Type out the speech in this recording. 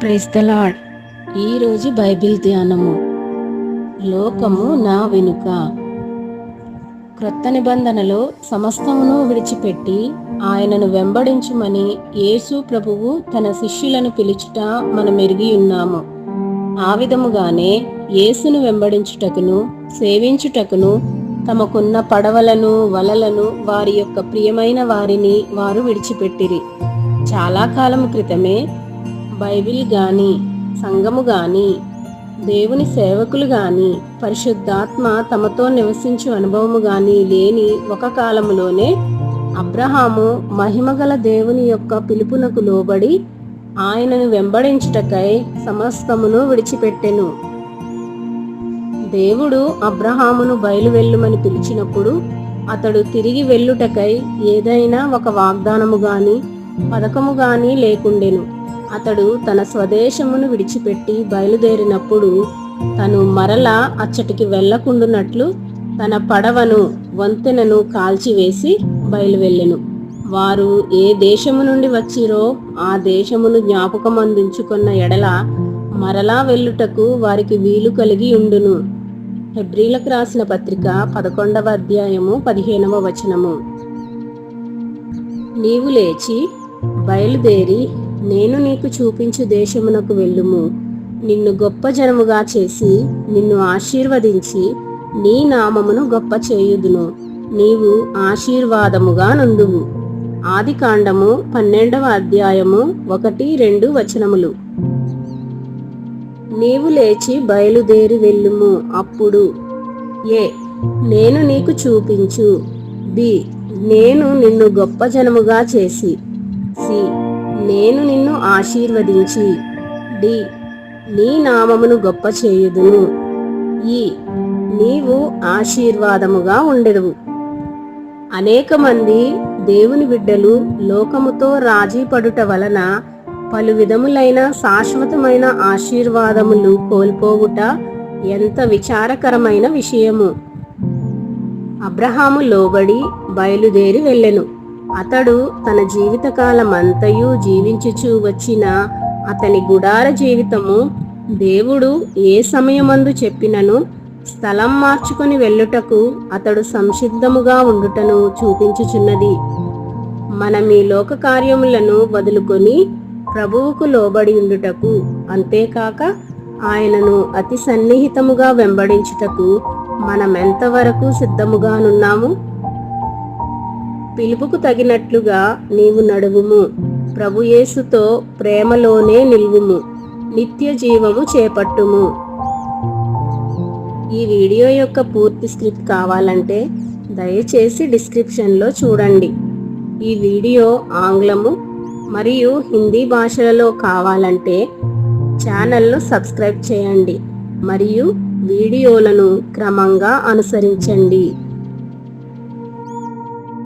Praise the Lord ఈరోజు Bible ధ్యానము. లోకము నా వెనుక. క్రొత్త నిబంధనలో సమస్తమును విడిచిపెట్టి ఆయనను వెంబడించుమని యేసు ప్రభువు తన శిష్యులను పిలుచుట మనం ఎరిగి ఉన్నాము. ఆ విధముగానే యేసును వెంబడించుటకును సేవించుటకును తమకున్న పడవలను వలలను వారి యొక్క ప్రియమైన వారిని వారు విడిచిపెట్టిరి. చాలా కాలం క్రితమే బైబిల్ గాని సంఘము గాని దేవుని సేవకులు గాని పరిశుద్ధాత్మ తమతో నివసించు అనుభవము గాని లేని ఒక కాలములోనే అబ్రహాము మహిమగల దేవుని యొక్క పిలుపునకు లోబడి ఆయనను వెంబడించుటకై సమస్తమును విడిచిపెట్టెను. దేవుడు అబ్రహామును బయలువెళ్ళుమని పిలిచినప్పుడు అతడు తిరిగి వెళ్ళుటకై ఏదైనా ఒక వాగ్దానము గాని పథకము గాని లేకుండెను. అతడు తన స్వదేశమును విడిచిపెట్టి బయలుదేరినప్పుడు తను మరలా అచ్చటికి వెళ్ళకుండునట్లు తన పడవను వంతెనను కాల్చివేసి బయలువెళ్ళెను. వారు ఏ దేశము నుండి వచ్చిరో ఆ దేశమును జ్ఞాపకం అందించుకున్న ఎడల మరలా వెళ్ళుటకు వారికి వీలు కలిగి ఉండును. హెబ్రిలకు రాసిన పత్రిక పదకొండవ అధ్యాయము పదిహేనవ వచనము. నీవు లేచి బయలుదేరి నేను నీకు చూపించు దేశమునకు వెళ్ళుము. నిన్ను గొప్ప జనముగా చేసి నిన్ను ఆశీర్వదించి నీ నామమును గొప్ప చేయుదును. నీవు ఆశీర్వాదముగా నుండువు ఆది కాండము పన్నెండవ అధ్యాయము ఒకటి రెండు వచనములు. నీవు లేచి బయలుదేరి వెళ్ళుము అప్పుడు. ఏ నేను నీకు చూపించు. బి నేను నిన్ను గొప్ప జనముగా చేసి. సి నేను నిన్ను ఆశీర్వదించి డి. నీ నామమును గొప్ప చేయుదును. ఈ. నీవు ఆశీర్వాదముగా ఉండెదవు. అనేక మంది దేవుని బిడ్డలు లోకముతో రాజీ పడుట వలన పలు విధములైన శాశ్వతమైన ఆశీర్వాదములు కోల్పోవుట ఎంత విచారకరమైన విషయము. అబ్రహాము లోబడి బయలుదేరి వెళ్ళెను. అతడు తన జీవితకాలమంతయు జీవించుచూ వచ్చిన అతని గుడార జీవితము దేవుడు ఏ సమయమందు చెప్పినను స్థలం మార్చుకొని వెళ్ళుటకు అతడు సంసిద్ధముగా ఉండుటను చూపించుచున్నది. మనం ఈ లోక కార్యములను వదులుకొని ప్రభువుకు లోబడి ఉండుటకు అంతేకాక ఆయనను అతి సన్నిహితముగా వెంబడించుటకు మనం ఎంతవరకు సిద్ధముగానున్నాము? పిలుపుకు తగినట్లుగా నీవు నడువుము. ప్రభుయేసుతో ప్రేమలోనే నిల్వుము. నిత్య జీవము చేపట్టుము. ఈ వీడియో యొక్క పూర్తి స్క్రిప్ట్ కావాలంటే దయచేసి డిస్క్రిప్షన్లో చూడండి. ఈ వీడియో ఆంగ్లము మరియు హిందీ భాషలలో కావాలంటే ఛానల్ను సబ్స్క్రైబ్ చేయండి మరియు వీడియోలను క్రమంగా అనుసరించండి.